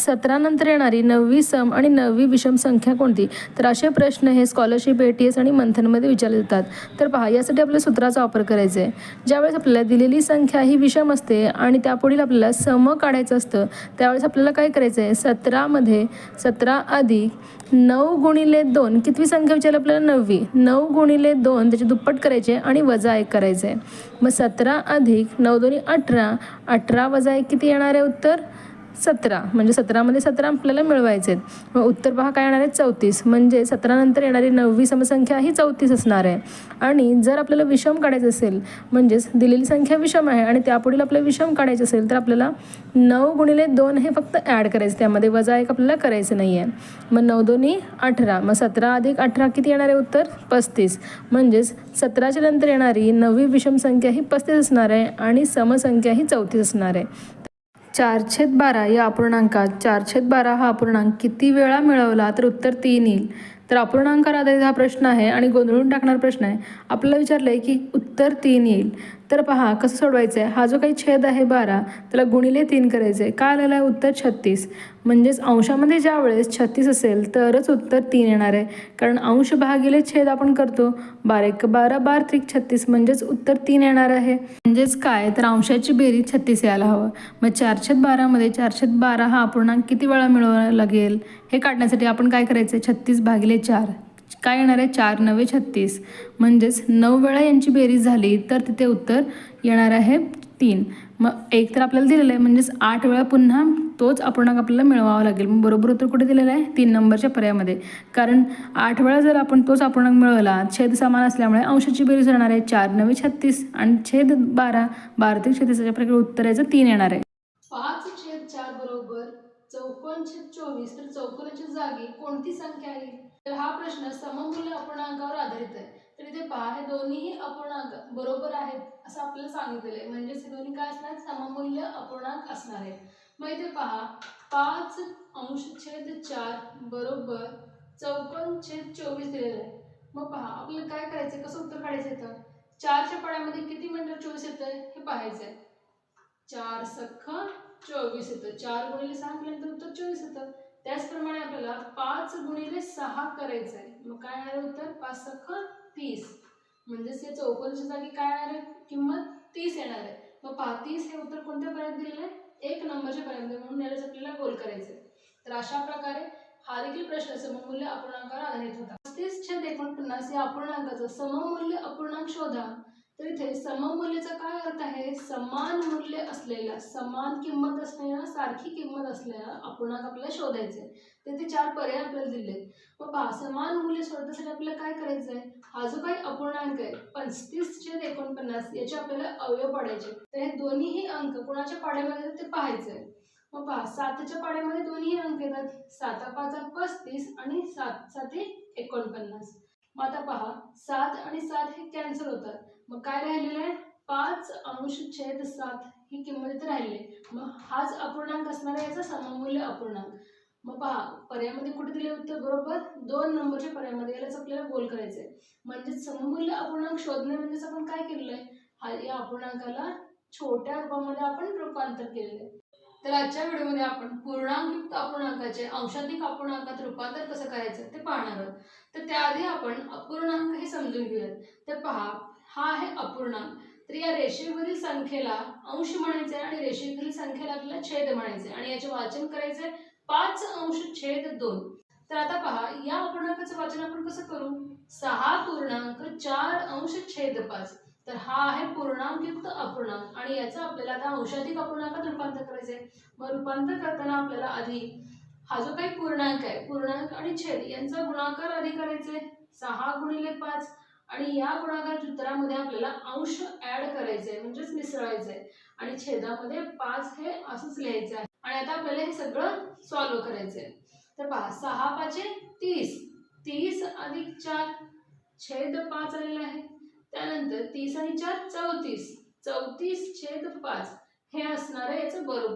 सतरानंतर येणारी नववी सम आणि नववी विषम संख्या कोणती? तर असे प्रश्न हे स्कॉलरशिप ए टी एस आणि मंथनमध्ये विचारले जातात. तर पहा यासाठी आपल्या सूत्राचा वापर करायचा आहे ज्यावेळेस आपल्याला दिलेली संख्या ही विषम असते आणि त्यापुढील आपल्याला सम काढायचं असतं त्यावेळेस आपल्याला काय करायचं आहे सतरामध्ये सतरा अधिक नऊ गुणिले दोन कितवी संख्या विचारली आपल्याला? नववी. नऊ गुणिले दोन त्याचे दुप्पट करायचे आणि वजा एक करायचं आहे मग सतरा अधिक नऊ दोन्ही अठरा अठरा वजा एक किती येणार आहे उत्तर? सतरा. म्हणजे सतरामध्ये सतरा आपल्याला मिळवायचे आहेत मग उत्तर पहा काय येणार आहे? चौतीस. म्हणजे सतरानंतर येणारी नववी समसंख्या ही चौतीस असणार आहे. आणि जर आपल्याला विषम काढायचं असेल म्हणजेच दिलेली संख्या विषम आहे आणि त्यापुढील आपल्याला विषम काढायचे असेल तर आपल्याला नऊ गुणिले दोन हे फक्त ॲड करायचं. त्यामध्ये वजा एक आपल्याला करायचं नाही आहे मग नऊ दोन्ही अठरा. मग सतरा अधिक अठरा किती येणार आहे उत्तर? पस्तीस. म्हणजेच सतराच्या नंतर येणारी नववी विषम संख्या ही पस्तीस असणार आहे आणि समसंख्या ही चौतीस असणार आहे. चारछेद बारा या अपूर्णांकात. चारछेद बारा हा अपूर्णांक किती वेळा मिळवला तर उत्तर तीन येईल. तर अपूर्णांकावर आधारित हा प्रश्न आहे आणि गोंधळून टाकणारा प्रश्न आहे. आपल्याला विचारलं आहे की उत्तर तीन येईल. तर पहा कसं सोडवायचं आहे हा जो काही छेद आहे बारा त्याला गुणिले तीन करायचं आहे काय आलेलं आहे उत्तर छत्तीस? म्हणजेच अंशामध्ये ज्या वेळेस छत्तीस असेल तरच उत्तर तीन येणार आहे. कारण अंश भागिले छेद आपण करतो. बारा एक बारा बार त्रिक छत्तीस म्हणजेच उत्तर तीन येणार आहे. म्हणजेच काय? तर अंशाची बेरीज छत्तीस यायला हवं. मग चारशेत बारामध्ये चारशेत बारा हा अपूर्णांक किती वेळा मिळवावा लागेल? हे काढण्यासाठी आपण काय करायचं आहे छत्तीस भागिले चार. काय येणार आहे? चार नवे छत्तीस. म्हणजेच नऊ वेळा यांची बेरीज झाली तर तिथे उत्तर येणार आहे तीन. मग एक तर आपल्याला दिलेलं आहे म्हणजेच आठ वेळा पुन्हा तोच अपूर्णांक आपल्याला मिळवावा लागेल. मग बरोबर उत्तर कुठे दिलेलं आहे? तीन नंबरच्या पर्यायामध्ये. कारण आठ वेळा जर आपण तोच अपूर्णांक मिळवला छेद समान असल्यामुळे अंशाची बेरीज होणार आहे चार नवे छत्तीस आणि छेद बारा बारा ते छत्तीस प्रकारे उत्तर याचं तीन येणार आहे. पाच छेद चार बरोबर चौपन्न छेद चोवीस तर चौपन्नच्या जागी कोणती संख्या आहे? तर हा प्रश्न सममूल्य अपूर्णांकावर आधारित आहे. तर इथे पहा हे दोन्हीही अपूर्णांक बरोबर आहेत असं आपल्याला सांगितलेलं आहे. म्हणजेच हे दोन्ही काय असणार? सममूल्य अपूर्णांक असणार आहेत. मग इथे पहा पाच अंश छेद चार बरोबर चौपन्न छेद चोवीस दिलेलं आहे. मग पहा आपल्याला काय करायचं कसं उत्तर काढायचं येतं चारच्या पाण्यामध्ये किती मिनिटं चोवीस येतं हे पाहायचं आहे चार सख्ख चोवीस येतं. चार गुणिले सहा केल्यानंतर उत्तर चोवीस पाच गुणिले सहा करायचं आहे मग काय येणार आहे उत्तर? पाच सख तीस. म्हणजेच या चौकोनच्या जागी काय येणार आहे किंमत तीस येणार आहे. मग पहा तीस हे उत्तर कोणत्या पर्यंत दिलेलं आहे? एक नंबरच्या पर्यंत. म्हणून यालाच आपल्याला गोल करायचं आहे तर अशा प्रकारे हा देखील प्रश्न सममूल्य अपूर्णांकावर आधारित होता. पस्तीस छेद एकोणपन्नास या अपूर्णांकाचं सममूल्य अपूर्णांक शोधा. तर इथे सममूल्याचा काय अर्थ आहे? समान मूल्य असलेला समान किंमत असलेला सारखी किंमत असलेला अपूर्णांक आपल्याला शोधायचे तर ते चार पर्याय आपल्याला दिले मग पहा समान मूल्य शोधण्यासाठी आपल्याला काय करायचं आहे हा जो काही अपूर्णांक आहे पस्तीस छेद एकोणपन्नास याचे आपल्याला अवयव पाडायचे. तर हे दोन्हीही अंक कोणाच्या पाड्यामध्ये ते पाहायचं आहे मग पहा सातच्या पाड्यामध्ये दोन्ही अंक येतात. साता पाचा पस्तीस आणि सात साते एकोणपन्नास. मग आता पहा सात आणि सात हे कॅन्सल होतात. मग काय राहिलेलं आहे? पाच अंश छेद सात ही किंमत इथे राहिली मग हाच अपूर्णांक असणार आहे याचा सममूल्य अपूर्णांक. मग पहा पर्यायामध्ये कुठे दिले उत्तर? बरोबर? दोन नंबरच्या पर्यायामध्ये यालाच आपल्याला गोल करायचंय. म्हणजे सममूल्य अपूर्णांक शोधणे म्हणजेच आपण काय केलेलं आहे? हा या अपूर्णांकाला छोट्या रूपामध्ये आपण रूपांतर केलेलं आहे. तर आजच्या व्हिडिओमध्ये आपण पूर्णांकयुक्त अपूर्णांकाचे अंशाधिक अपूर्णांकात रूपांतर कसं करायचं ते पाहणार आहोत. तर त्याआधी आपण अपूर्णांक हे समजून घेऊयात. तर पहा हा आहे अपूर्णांक. तर या रेषेवरील संख्येला अंश म्हणायचे आणि रेषेवरील संख्येला आपल्याला छेद म्हणायचे आणि याचे वाचन करायचे पाच अंश छेद दोन. तर आता पहा या अपूर्णांकाचं वाचन आपण कसं करू? सहा पूर्णांक चार अंश छेद पाच. तर हा आहे पूर्णांकयुक्त अपूर्णांक. आणि याचं आपल्याला आता अंशाधिक अपूर्णांकात रूपांतर करायचं आहे मग रूपांतर करताना आपल्याला आधी हा जो काही पूर्णांक आहे पूर्णांक आणि छेद यांचा गुणाकार आधी करायचा आहे सहा गुणिले पाच. आणि या गुणाकार सूत्रामध्ये आपल्याला अंश ऍड करायचे आहे म्हणजेच मिसळायचं आहे आणि छेदामध्ये पाच हे असंच लिहायचं आहे. आणि आता आपल्याला हे सगळं सॉल्व्ह करायचं आहे तर पहा सहा पाचे तीस. तीस अधिक चार. छेद पाच आलेला आहे. त्यानंतर तीस आणि चार चौतीस. चौतीस छेद पाच हे असणार आहे याचं बरोबर.